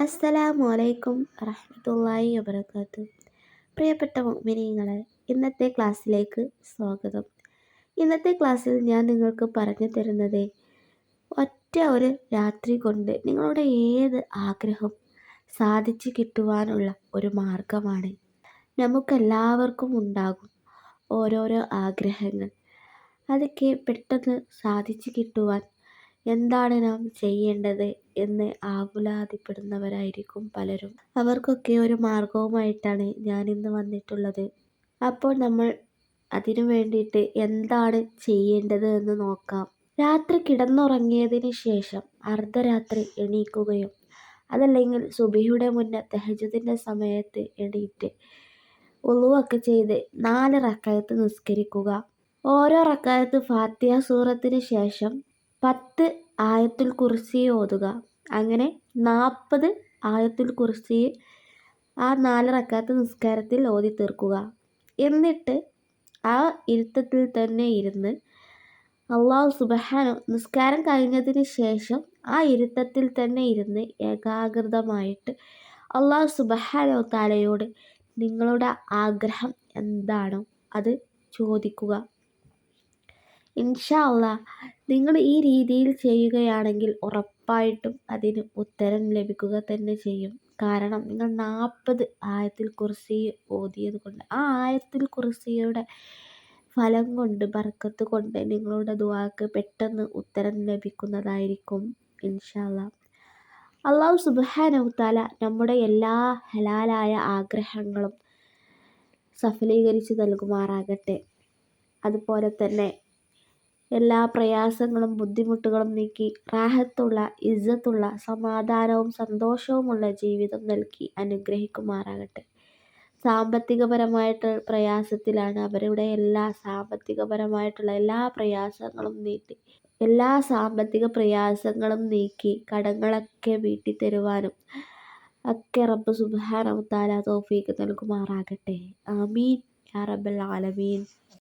അസ്സലാമു അലൈക്കും റഹ്മത്തുള്ളാഹി വബറകാതുഹു. പ്രിയപ്പെട്ട മിനിങ്ങളെ ഇന്നത്തെ ക്ലാസ്സിലേക്ക് സ്വാഗതം. ഇന്നത്തെ ക്ലാസ്സിൽ ഞാൻ നിങ്ങൾക്ക് പറഞ്ഞു തരുന്നത് ഒറ്റ ഒരു രാത്രി കൊണ്ട് നിങ്ങളുടെ ഏത് ആഗ്രഹം സാധിച്ചു കിട്ടുവാനുള്ള ഒരു മാർഗമാണ്. നമുക്കെല്ലാവർക്കും ഉണ്ടാകും ഓരോരോ ആഗ്രഹങ്ങൾ. അതൊക്കെ പെട്ടെന്ന് സാധിച്ചു കിട്ടുവാൻ എന്താണ് നാം ചെയ്യേണ്ടത് എന്ന് ആകുലാതിപ്പെടുന്നവരായിരിക്കും പലരും. അവർക്കൊക്കെ ഒരു മാർഗവുമായിട്ടാണ് ഞാൻ ഇന്ന് വന്നിട്ടുള്ളത്. അപ്പോൾ നമ്മൾ അതിനു വേണ്ടിയിട്ട് എന്താണ് ചെയ്യേണ്ടത് എന്ന് നോക്കാം. രാത്രി കിടന്നുറങ്ങിയതിന് ശേഷം അർദ്ധരാത്രി എണീക്കുകയും അതല്ലെങ്കിൽ സുബിയുടെ മുന്നേ തെഹജുദിന്റെ സമയത്ത് എണീറ്റ് ഉളുവൊക്കെ ചെയ്ത് നാല് റക്കായത്ത് നിസ്കരിക്കുക. ഓരോ റക്കായത്ത് ഫാത്തിയ സൂറത്തിന് ശേഷം പത്ത് ആയത്തുൽ കുറിസി ഓതുക. അങ്ങനെ നാൽപ്പത് ആയത്തുൽ കുറിസി ആ നാല് റക്കാത്ത് നിസ്കാരത്തിൽ ഓതി തീർക്കുക. എന്നിട്ട് ആ ഇരുത്തത്തിൽ തന്നെ ഇരുന്ന് അള്ളാഹു സുബഹാനോ നിസ്കാരം കഴിഞ്ഞതിന് ശേഷം ആ ഇരുത്തത്തിൽ തന്നെ ഇരുന്ന് ഏകാഗ്രതമായിട്ട് അള്ളാഹു സുബഹാനോ താലയോട് നിങ്ങളുടെ ആഗ്രഹം എന്താണോ? അത് ചോദിക്കുക. ഇൻഷാ അല്ലാ നിങ്ങൾ ഈ രീതിയിൽ ചെയ്യുകയാണെങ്കിൽ ഉറപ്പായിട്ടും അതിന് ഉത്തരം ലഭിക്കുക തന്നെ ചെയ്യും. കാരണം നിങ്ങൾ നാൽപ്പത് ആയത്തിൽ കുറിസി ഓതിയത് കൊണ്ട് ആ ആയത്തിൽ കുറിസിയുടെ ഫലം കൊണ്ട് ബർക്കത്ത് കൊണ്ട് നിങ്ങളുടെ ദുവാക്ക് പെട്ടെന്ന് ഉത്തരം ലഭിക്കുന്നതായിരിക്കും ഇൻഷല്ല അള്ളാഹു സുബാനൗത്താല നമ്മുടെ എല്ലാ ഹലാലായ ആഗ്രഹങ്ങളും സഫലീകരിച്ച് നൽകുമാറാകട്ടെ. അതുപോലെ തന്നെ എല്ലാ പ്രയാസങ്ങളും ബുദ്ധിമുട്ടുകളും നീക്കി റാഹത്തുള്ള ഇജ്ജത്തുള്ള സമാധാനവും സന്തോഷവുമുള്ള ജീവിതം നൽകി അനുഗ്രഹിക്കുമാറാകട്ടെ. സാമ്പത്തികപരമായിട്ട് പ്രയാസത്തിലാണ് അവരുടെ എല്ലാ സാമ്പത്തികപരമായിട്ടുള്ള എല്ലാ പ്രയാസങ്ങളും നീട്ടി എല്ലാ സാമ്പത്തിക പ്രയാസങ്ങളും നീക്കി കടങ്ങളൊക്കെ വീട്ടി തരുവാനും ഒക്കെ റബ്ബ് സുബാന തആല തൗഫീഖ് നൽകുമാറാകട്ടെ. ആമീൻ. യാ റബ്ബൽ ആലമീൻ.